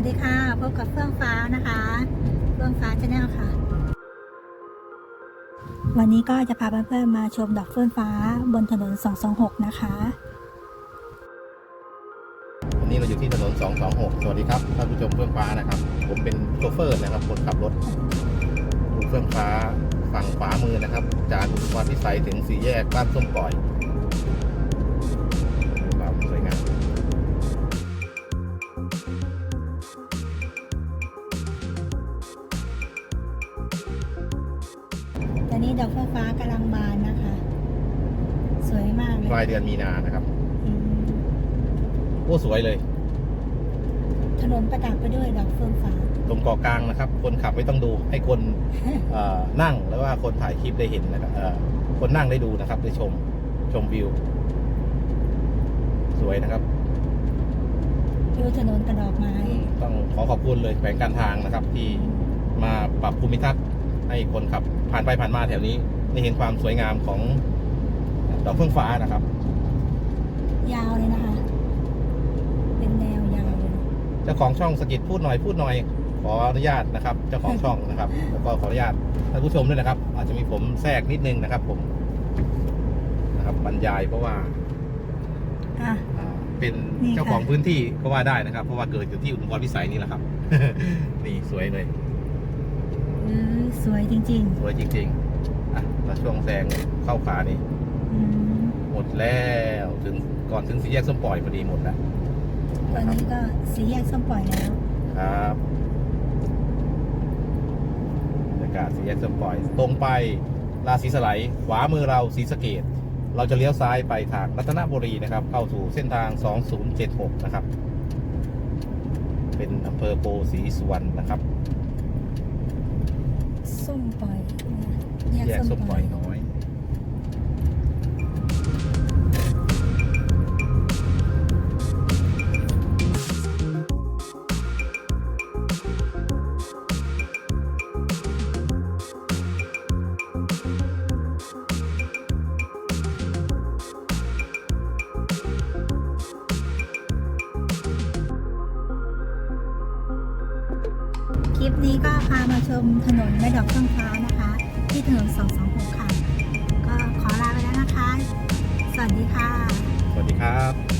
วัสดีค่ะ พบกับเฟื่องฟ้านะคะ เฟื่องฟ้าชาแนลค่ะ วันนี้ก็จะพาเพื่อนๆมาชมดอกเฟื่องฟ้าบนถนน 226 นะคะ วันนี้เราอยู่ที่ถนน 226 สวัสดีครับท่านผู้ชมเฟื่องฟ้านะครับ ผมเป็นโชเฟอร์นะครับ คนขับรถดูเฟื่องฟ้าฝั่งขวามือนะครับ จากอุทุมพรพิสัยถึงสี่แยกบ้านส้มปล่อย อนนี้ดอกเฟื่องฟ้ากำลังบานนะคะ สวยมากเลยปลายเดือนมีนานะครับอืมโอ้สวยเลย ถนนประดับไปด้วยดอกเฟื่องฟ้า ตรงเกาะกลางนะครับ คนขับไม่ต้องดู ให้คนเอ่อนั่งแล้วว่าคนถ่ายคลิปได้เห็นนะครับเอ่อคนนั่งได้ดูนะครับได้ชมชมวิว สวยนะครับ ดูถนนกระดอกไม้ ต้องขอขอบคุณเลยแขวงการทางนะครับ ที่มาปรับภูมิทัศน์ ให้คนขับผ่านไปผ่านมาแถวนี้ได้เห็นความสวยงามของดอกเฟื่องฟ้านะครับ ยาวเลยนะคะ เป็นแนวยาวเลยเจ้าของช่องสกิดพูดหน่อยพูดหน่อยขออนุญาตนะครับ เจ้าของช่องนะครับ แล้วก็ขออนุญาตท่านผู้ชมด้วยนะครับ อาจจะมีผมแทรกนิดนึงนะครับ ผมนะครับบรรยายเพราะว่าอะ อ่าเป็นนี่ค่ะ เจ้าของพื้นที่ก็ว่าได้นะครับ เพราะว่าเกิดอยู่ที่อุดมพรพิสัยนี่แหละครับ นี่สวยเลยอือส วยจริงสวยจริงๆอะแล้วช่วงแซงเข้าขานี่ ๆอืมหมดแล้วถึงก่อนถึงสี่แยกส้มปล่อยพอดีหมดแล้วตอนนี้ก็สีแยกส้มปล่อยแล้ว ครับบรรยากาศสี่แยกส้มปล่อย ตรงไปราศีสไลยขวามือเราศรีสะเกดเราจะเลี้ยวซ้ายไปทางรัตนบุรีนะครับ เข้าสู่เส้นทาง 2076 นะครับ เป็นอำเภอโพสีสุวรรณนะครับ ส้มปล่อยแยกส้มปล่อยน้อ คลิปนี้ก็พามาชมถนนแม่ดอกข้างฟ้านะคะ ที่ถนน 226 ค่ะ ก็ขอลาไปแล้วนะคะ สวัสดีค่ะ สวัสดีครับ